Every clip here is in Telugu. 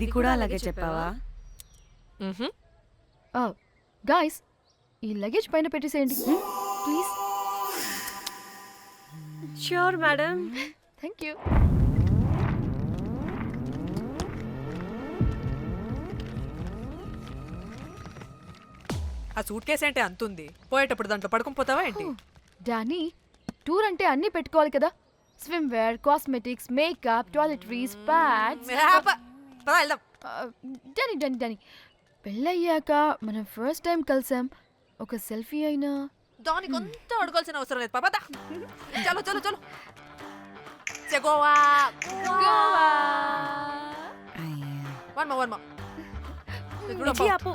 ఇది కూడా అలాగే చెప్పావా? గాయస్ ఈ లగేజ్ పైన పెట్టేసేయండి. Please. Sure madam thank you ఆ సూట్ కేసు ఏంటి? అంతుంది. పోయేటప్పుడు దాంట్లో పడుకుని పోతావా ఏంటి? డానీ టూర్ అంటే అన్నీ పెట్టుకోవాలి కదా. Swimwear cosmetics makeup toiletries pads ఆప. పద వెళ్దాం. Danny Danny Danny. పెళ్ళయ్యాక మనం ఫస్ట్ టైం కలిసాం. ఒక సెల్ఫీ అయినా. దానికి అంతా అడగాల్సిన అవసరం లేదు. పాపా. చలో చలో చలో. చెగోవా వన్ వన్ మిర్చి ఆపు.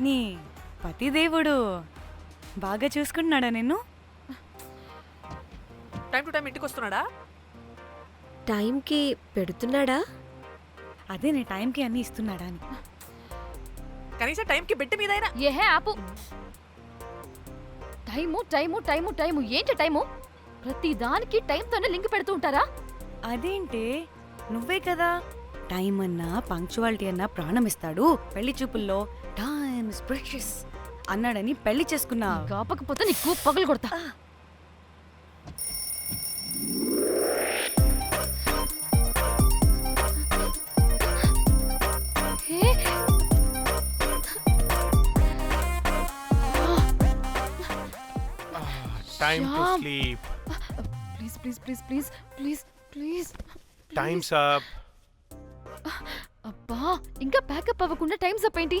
నీ పతిదేవుడు బాగా చూసుకుంటున్నాడా నిన్ను? టైం టు టైం ఇంటికి వస్తున్నాడా టైంకి పెడుతున్నాడా? అదే నీ టైంకి అన్ని ఇస్తున్నాడా అని. కనీసం టైంకి బిట్టి మీదైనా. ఏహే ఆపు. Time time time time. ఏంటి టైము? ప్రతి దానికి టైంతోనే లింక్ పెడుతూ ఉంటారా? అదేంటే నువ్వే కదా టైం అన్నా పంక్చువాలిటీ అన్నా ప్రాణం ఇస్తాడు పెళ్ళి చూపుల్లో టైమ్ ప్రెషస్ అన్నాడని పెళ్ళి చేసుకున్నా కాపకపోతే నీకు పగలు కొడతా. To Shyam. Sleep please please please please please please time's up అబ్బా ఇంకా ప్యాకప్ అవ్వకుండా టైం అప్ ఏంటి?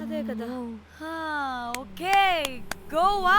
అదే కదా. Okay. Goa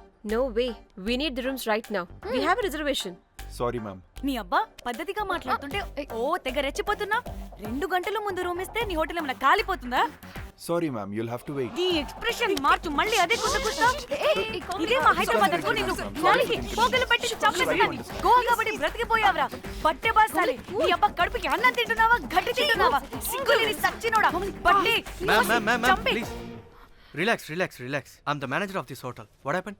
No way we need the rooms right now we have a reservation sorry ma'am నీ అబ్బా పద్ధతిగా మాట్లాడుతుంటే ఓ తెగ రెచ్చిపోతున్నా. రెండు గంటల ముందు రూమ్ ఇస్తే నీ హోటల్ ఏమైనా కాలిపోతుందా? Sorry ma'am you'll have to wait నీ ఎక్స్ప్రెషన్ మార్చు మళ్ళీ అదే కొత్త కొత్త ఇదే మా హైదరాబాద్ అనుకో నేను నాలికి పోగలు పెట్టి చంపేసేదాన్ని గోగా పడి బ్రతికిపోయావరా. పట్టే బాసాలి. నీ అబ్బ కడుపుకి అన్నం తింటున్నావా? గట్టి తింటున్నావా? సింగులేని సచ్చినోడా? బట్టే ma'am ma'am ma'am please relax relax relax I am the manager of this hotel what happened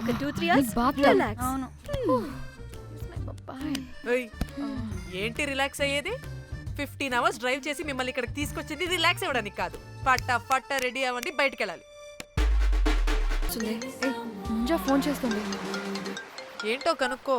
ఒక టూ త్రీ అవర్స్. రిలాక్స్ అవును. ఏయ్, ఏంటి రిలాక్స్ అయ్యేది? ఫిఫ్టీన్ అవర్స్ డ్రైవ్ చేసి మిమ్మల్ని ఇక్కడికి తీసుకొచ్చింది రిలాక్స్ అవ్వడానికి కాదు. పట్ట పట్ట రెడీ అవ్వండి బయటికి వెళ్ళాలి ముంజా ఫోన్ చేస్తుంది. ఏంటో కనుక్కో?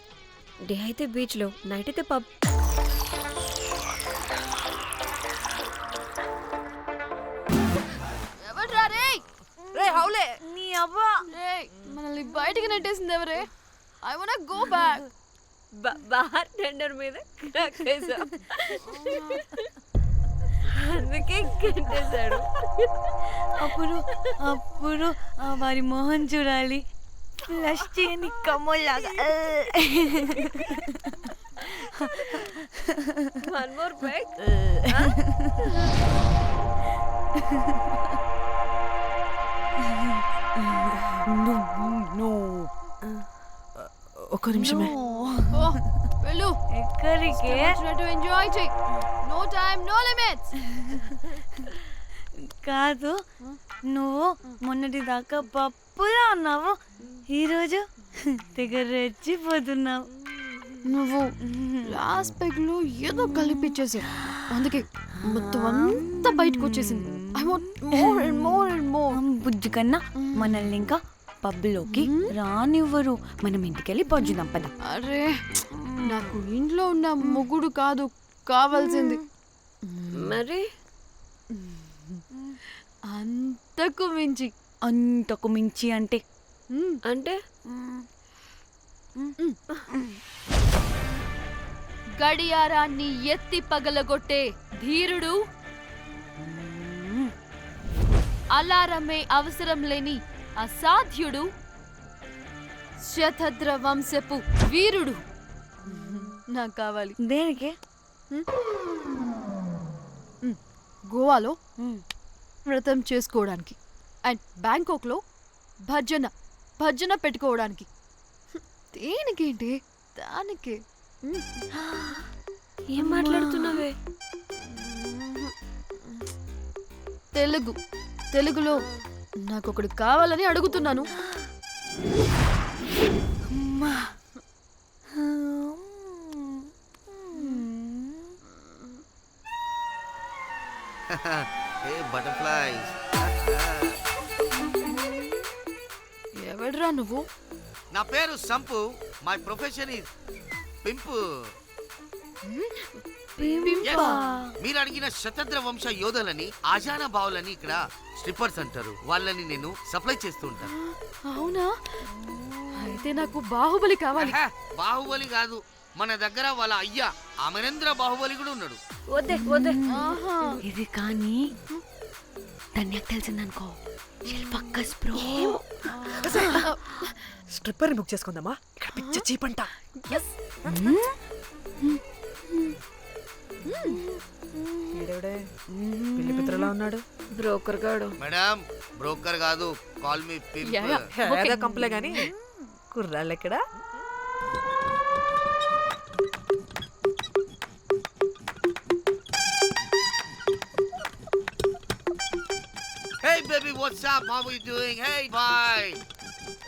డే అయితే బీచ్లో నైట్ అయితే పబ్ ఎవడ్రా? రే? హౌలే. నీ అవ్వా. రేయ్, మనల్ని బయటికి నెట్టేసింది ఎవరే I want go back bartender మీద. అందుకే కట్టేశాడు అప్పుడు అప్పుడు వారి మొహం చూడాలి. ఫ్లష్ చేయని కమ్మలాగా వన్ మోర్ బ్యాక్ ఒక్క నిమిషమే ఓ వెళ్ళు ఎక్కడికే వచ్చినట్టు ఎంజాయ్ చెయ్యి నో టైం నో లిమిట్స్ కాదు నువ్వు మొన్నటి దాకా పప్పులా ఉన్నావు ఈరోజు తెగ రెచ్చిపోతున్నావు నువ్వు లాస్ట్ పెగ్లో ఏదో కలిపిచ్చేసి అందుకే మొత్తం అంతా బయటకు వచ్చేసింది I want more and more and more బుజ్జి కన్నా మనల్ని ఇంకా పబ్లోకి రానివ్వరు. మనం ఇంటికెళ్ళి పొంచుదాం పద. అరే నాకు ఇంట్లో ఉన్న మొగుడు కాదు కావాల్సింది. మరి? అంతకు మించి. అంతకు మించి అంటే అంటే? గడియారాన్ని ఎత్తి పగలగొట్టే ధీరుడు. అలారమే అవసరం లేని అసాధ్యుడు. శతద్ర వంశపు వీరుడు. నాకు కావాలి. దేనికి? గోవాలో వ్రతం చేసుకోవడానికి. అండ్ బ్యాంకాక్లో భజన భజన పెట్టుకోవడానికి. దేనికేంటి? దానికి. ఏం మాట్లాడుతున్నావే? తెలుగు. తెలుగులో నాకు ఒకడు కావాలని అడుగుతున్నాను. నువ్వు? నా పేరు Sampu. My profession is pimp Yes. మీరు అడిగిన శతద్ర వంశ యోధులని ఆజానా బావులని ఇక్కడ స్ట్రిప్పర్స్ అంటారు. వాళ్ళని నేను సప్లై చేస్తూ ఉంటాను. అవునా? అయితే నాకు బాహుబలి కావాలి. ఆహా, బాహుబలి కాదు. మన దగ్గర వాళ్ళ అయ్యా అమరేంద్ర బాహుబలి కూడా ఉన్నాడు. వద్దే వద్దే. ఆహా. ఇది కానీ ధన్యకు తెలిసిందనుకో. పక్కస్ బ్రో. స్ట్రిప్పర్ బుక్ చేసుకుందామా? ఇక్కడ పిచ్చ చీపంట. వీడెవడే పిల్లి పిత్రలా ఉన్నాడు. బ్రోకర్ గాడు. మేడం బ్రోకర్ కాదు కాల్ మీ. ఏదో కంపలే గాని. కుర్రాళ్ళు ఎక్కడ? Hey baby what's up how you doing hey boy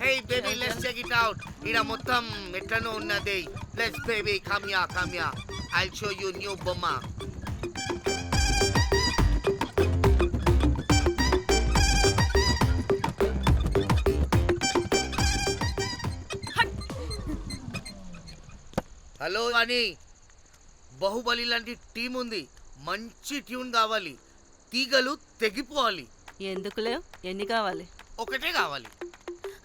Hey baby let's check it out ఇడ మొత్తం ఎట్లనో ఉన్నది లెట్స్ బేబీ కమ్యా కమ్యా ఐ షో యూ న్యూ బొమ్మ హలో అని బాహుబలి లాంటి టీం ఉంది మంచి ట్యూన్ కావాలి తీగలు తెగిపోవాలి ఎందుకులే ఎన్ని కావాలి ఒకటే కావాలి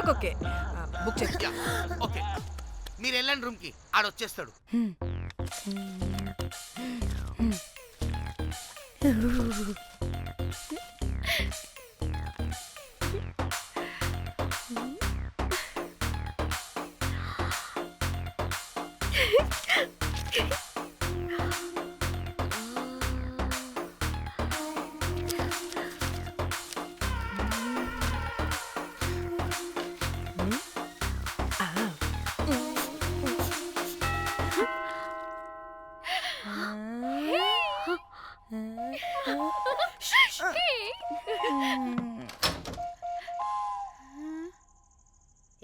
నాకు ఓకే బుక్ చేసి యా, ఓకే మీరు వెళ్ళండి రూమ్కి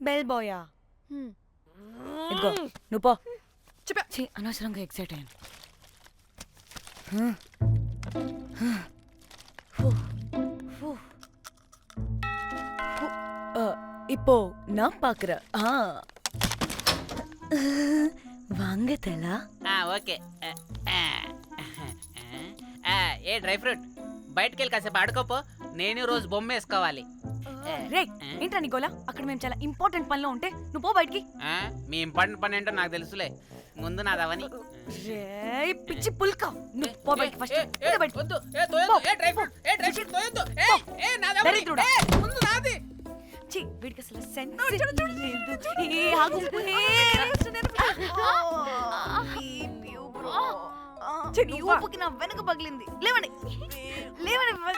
బెల్ బాయా ఇదిగో నువ్వు పో ఛీ, అనవసరంగా ఎక్సైట్ అయ్యాను ఫు, ఫు. ఫు. ఆ, ఈ போ நான் பாக்குறேன் ஆ வாங்க தலா ఓకే ఏ డ్రై ఫ్రూట్ బయటకు వెళ్ళి కాసేపు ఆడుకోపో నేను రోజు బొమ్మ వేసుకోవాలి రే ఏంట్రా నికోలా? అక్కడ మేము చాలా ఇంపార్టెంట్ పనిలో ఉంటే నువ్వు పో బయటికి. ఆ, మీ ఇంపార్టెంట్ పని ఏంటో నాకు తెలుసులే. ముందు నాదవని రే పిచ్చి పుల్క. నువ్వు పో బయటికి ఫస్ట్ బయటికి. వద్దు ఏ తోయొద్దు ఏ డ్రై ఫ్రూట్ ఏ డ్రై ఫ్రూట్ తోయొద్దు ఏ ఏ నాదవని దరిద్రుడా. ఏ, ముందు నాది. ఛీ, వీడికి అసలు సెన్స్ లేదు. ఏ, ఆగు. ఏ, ఛీ, నీ ఊపుకి నా వెనక పగిలింది. లేవండి. లేవండి.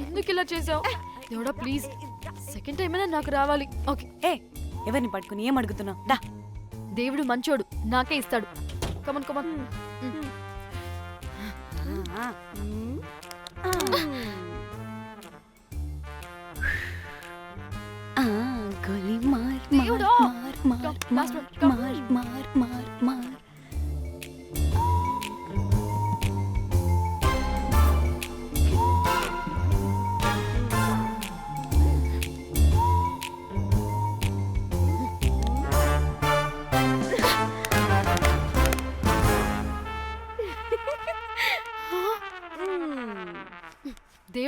ఎందుకు ఇలా చేసావు దేవుడా ప్లీజ్ సెకండ్ టైం అయినా నాకు రావాలి. ఓకే ఏ ఎవరిని పట్టుకుని ఏం అడుగుతున్నావు దా. దేవుడు మంచోడు. నాకే ఇస్తాడు. కమన్ కమన్ ఆ, గోలి మార్ మార్ దేవుడా! మార్ మార్ Come, last మార్ one, come. మార్ మార్.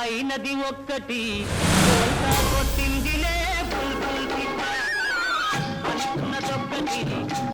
అయినది ఒక్కటి. కొట్టింది